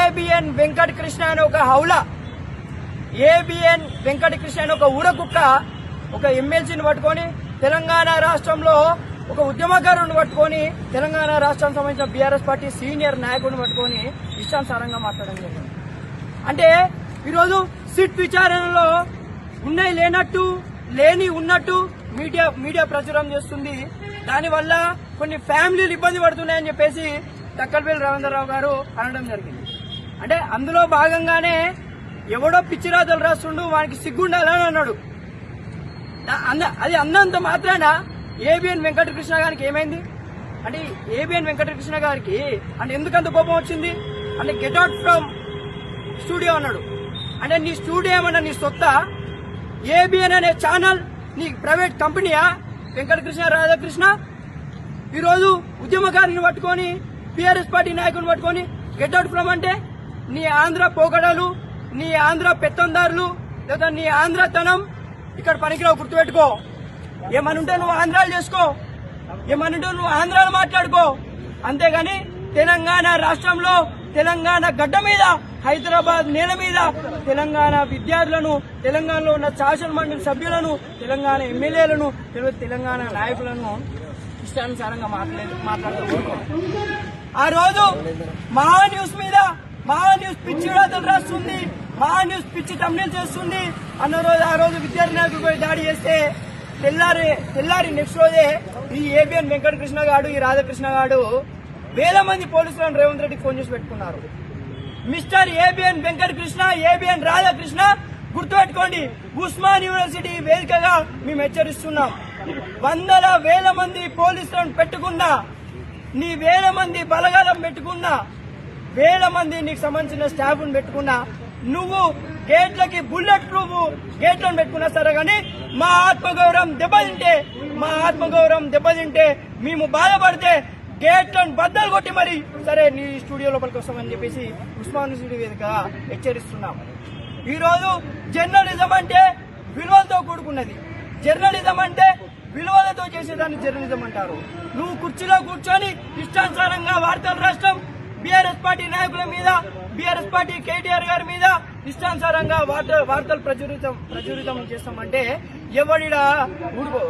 ABN Venkata Krishna అనే ఒక హౌల ABN Venkata Krishna అనే ఒక ఊడకుక్క ఒక ఎమ్మెల్సీని పట్టుకొని తెలంగాణ రాష్ట్రంలో ఒక ఉద్యమకారుని పట్టుకొని తెలంగాణ రాష్ట్రానికి సంబంధించిన బీఆర్ఎస్ పార్టీ సీనియర్ నాయకుడిని పట్టుకొని ఇష్టానుసారంగా మాట్లాడడం జరిగింది. అంటే ఈరోజు సిట్ విచారణలో ఉన్నాయి లేనట్టు లేని ఉన్నట్టు మీడియా మీడియా ప్రచురం చేస్తుంది. దానివల్ల కొన్ని ఫ్యామిలీలు ఇబ్బంది పడుతున్నాయని చెప్పేసి దక్కల్పల్లి రవీంద్రరావు గారు అనడం జరిగింది. అంటే అందులో భాగంగానే ఎవడో పిచ్చిరాజులు రాస్తుండు వానికి సిగ్గుండాలని అన్నాడు. అది అన్నంత మాత్రాన ఏబిఎన్ వెంకటకృష్ణ గారికి ఏమైంది? అంటే ఏబిఎన్ వెంకటకృష్ణ గారికి అంటే ఎందుకంత కోపం వచ్చింది? అంటే గెట్ అవుట్ ఫ్రమ్ స్టూడియో అన్నాడు. అంటే నీ స్టూడియో ఏమన్నా నీ సొత్త? ఏబిఎన్ అనే ఛానల్ నీ ప్రైవేట్ కంపెనీయా? వెంకటకృష్ణ రాధాకృష్ణ? ఈరోజు ఉద్యమకారిని పట్టుకొని పిఆర్ఎస్ పార్టీ నాయకుని పట్టుకొని గెట్ అవుట్ ఫ్రమ్ అంటే నీ ఆంధ్ర పోకడలు నీ ఆంధ్ర పెత్తందారులు లేదా నీ ఆంధ్రతనం ఇక్కడ పనికిరావు గుర్తుపెట్టుకో. ఏమనుంటే నువ్వు ఆంధ్రాలు చేసుకో. ఏమనుంటే నువ్వు ఆంధ్రాలు మాట్లాడుకో. అంతేగాని తెలంగాణ రాష్ట్రంలో తెలంగాణ గడ్డ మీద హైదరాబాద్ నేల మీద తెలంగాణ విద్యార్థులను తెలంగాణలో ఉన్న శాసనమండలి సభ్యులను తెలంగాణ ఎమ్మెల్యేలను తెలంగాణ నాయకులను ఇష్టానుసారంగా మాట్లాడే మాట్లాడుతూ ఆ రోజు మహా న్యూస్ మీద మహా న్యూస్ పిచ్చి రాతలు రాస్తుంది. మహా న్యూస్ పిచ్చి తమిళ చేస్తుంది. అన్న రోజు ఆ రోజు విద్యార్థి పోయి దాడి చేస్తే తెల్లారి తెల్లారి నెక్స్ట్ రోజే ఈ ఏబిఎన్ వెంకటకృష్ణ గాడు ఈ రాధాకృష్ణ గాడు వేల మంది పోలీసులను రేవంత్ రెడ్డి ఫోన్ చేసి పెట్టుకున్నారు. Mister ABN Venkatakrishna ABN Radhakrishna గుర్తుపెట్టుకోండి ఉస్మాన్ యూనివర్సిటీ వేదికగా మేము హెచ్చరిస్తున్నాం. వందల వేల మంది పోలీసులను పెట్టుకున్నా నీ వేల మంది బలగాలం పెట్టుకున్నా వేల మంది నీకు సంబంధించిన స్టాఫ్ పెట్టుకున్నా నువ్వు గేట్లకి బుల్లెట్ ప్రూఫ్ గేట్లను పెట్టుకున్నా సరే కానీ మా ఆత్మగౌరవం దెబ్బతింటే మా ఆత్మగౌరవం దెబ్బతింటే మేము బాధపడితే గేట్లను బద్దలు కొట్టి మరి సరే నీ స్టూడియో లోపలికి వస్తామని చెప్పేసి ఉస్మాన్ యూనివర్సిటీ వేదిక హెచ్చరిస్తున్నాం. ఈరోజు జర్నలిజం అంటే విలువలతో కూడుకున్నది. జర్నలిజం అంటే విలువలతో చేసేదాన్ని జర్నలిజం అంటారు. నువ్వు కుర్చీలో కూర్చొని ఇష్టానుసారంగా వార్తలు రాష్ట్రం బీఆర్ఎస్ పార్టీ నాయకుల మీద బీఆర్ఎస్ పార్టీ కేటీఆర్ గారి మీద ఇష్టానుసారంగా వార్త వార్తలు ప్రచురితం ప్రచురితం చేస్తామంటే ఎవడిడా ఊరుకో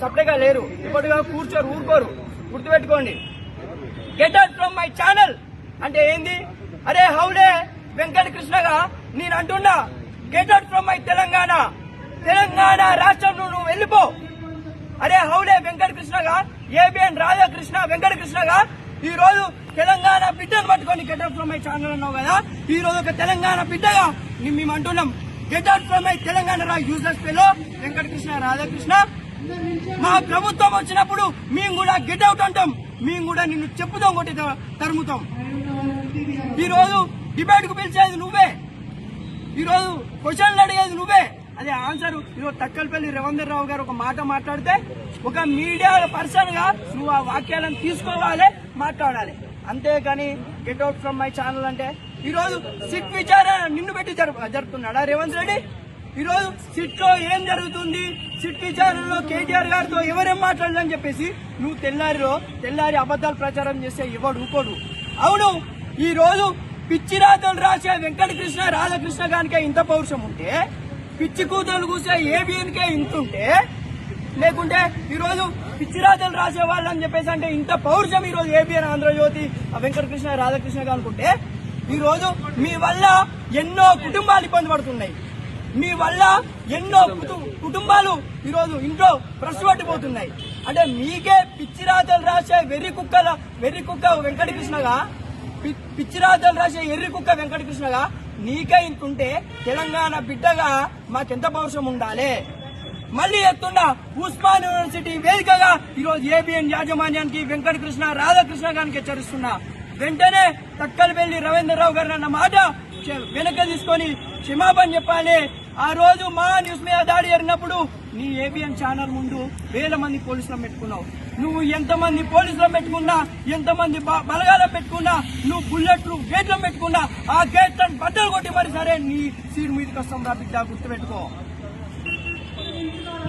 సప్లైగా లేరు. ఇప్పటిగా కూర్చోరు ఊరుకోరు. గుర్తుపెట్టుకోండి. Get out from my channel అంటే ఏంది? అరే హౌడే వెంకట కృష్ణగా నేను అంటున్నా get out from my Telangana. Telangana రాష్ట్రం నువ్వు వెళ్ళిపో. అరే హౌడే వెంకట కృష్ణగా ఏబిఎన్ రాధాకృష్ణ వెంకట కృష్ణగా ఈ రోజు తెలంగాణ బిడ్డను పట్టుకొని get out from my channel అన్నావు కదా? ఈ రోజు ఒక తెలంగాణ బిడ్డగా మేము అంటున్నాం. Get out from my Telangana రా యూజర్స్ పేలో వెంకటకృష్ణ రాధాకృష్ణ. మా ప్రభుత్వం వచ్చినప్పుడు మేము కూడా గెట్ అవుట్ అంటాం. మేము కూడా నిన్ను చెప్పుతాం కొట్టి తరుముతాం. ఈరోజు డిబేట్కు పిలిచేది నువ్వే. ఈరోజు క్వశ్చన్లు అడిగేది నువ్వే. అదే ఆన్సర్ ఈరోజు తక్కలపల్లి రవీందర్ రావు గారు ఒక మాట మాట్లాడితే ఒక మీడియా పర్సన్గా నువ్వు ఆ వాక్యాలను తీసుకోవాలి మాట్లాడాలి. అంతేకాని get out from my channel అంటే ఈరోజు సిట్ విచారణ నిన్ను పెట్టి జరుపు జరుపుతున్నాడా రేవంత్ రెడ్డి? ఈరోజు సిట్లో ఏం జరుగుతుంది? సిట్ విచారణలో కేటీఆర్ గారితో ఎవరేం మాట్లాడాలని చెప్పేసి నువ్వు తెల్లారిలో తెల్లారి అబద్దాలు ప్రచారం చేస్తే ఎవడు ఊకోడు. అవును ఈ రోజు పిచ్చి రాతలు రాసే వెంకటకృష్ణ రాధాకృష్ణ గానికే ఇంత పౌరుషం ఉంటే పిచ్చి కూతురు కూసే ఏబిఎన్కే ఇంతుంటే లేకుంటే ఈరోజు పిచ్చిరాజులు రాసేవాళ్ళు రాసే అని చెప్పేసి అంటే ఇంత పౌరుషం ఈ రోజు ఏబిఎన్ ఆంధ్రజ్యోతి ఆ వెంకటకృష్ణ రాధాకృష్ణ అనుకుంటే ఈ రోజు మీ వల్ల ఎన్నో కుటుంబాలు ఇబ్బంది పడుతున్నాయి. మీ వల్ల ఎన్నో కుటుంబాలు ఈ రోజు ఇంట్లో ప్రశ్నపట్టిపోతున్నాయి అంటే మీకే పిచ్చిరాజులు రాసే వెర్రి కుక్కల వెర్రి కుక్క వెంకటకృష్ణగా పిచ్చిరాజులు రాసే ఎర్రి కుక్క వెంకటకృష్ణగా నీకే ఇంతుంటే తెలంగాణ బిడ్డగా మాకెంత పౌరుషం ఉండాలి? మళ్ళీ ఎత్తున్న ఉస్మాన్ యూనివర్సిటీ వేదికగా ఈరోజు ఏబిఎన్ యాజమాన్యానికి వెంకటకృష్ణ రాధాకృష్ణ గారికి హెచ్చరిస్తున్నా. వెంటనే తక్కలపల్లి రవీంద్రరావు గారు అన్న మాట వెనక తీసుకొని క్షమాపణ చెప్పాలి. ఆ రోజు మా న్యూస్ మీద దాడి జరిగినప్పుడు నీ ఏబిఎన్ ఛానల్ ముందు వేల మంది పోలీసులను పెట్టుకున్నావు. నువ్వు ఎంతమంది పోలీసులను పెట్టుకున్నా ఎంతమంది బ- బలగాలను పెట్టుకున్నా నువ్వు బుల్లెట్లు గేట్లను పెట్టుకున్నా ఆ గేట్లను బట్టలు కొట్టి మరి సరే నీ సీట్ మీదకి వస్తాం రా బిడ్డ గుర్తుపెట్టుకో. Thank you.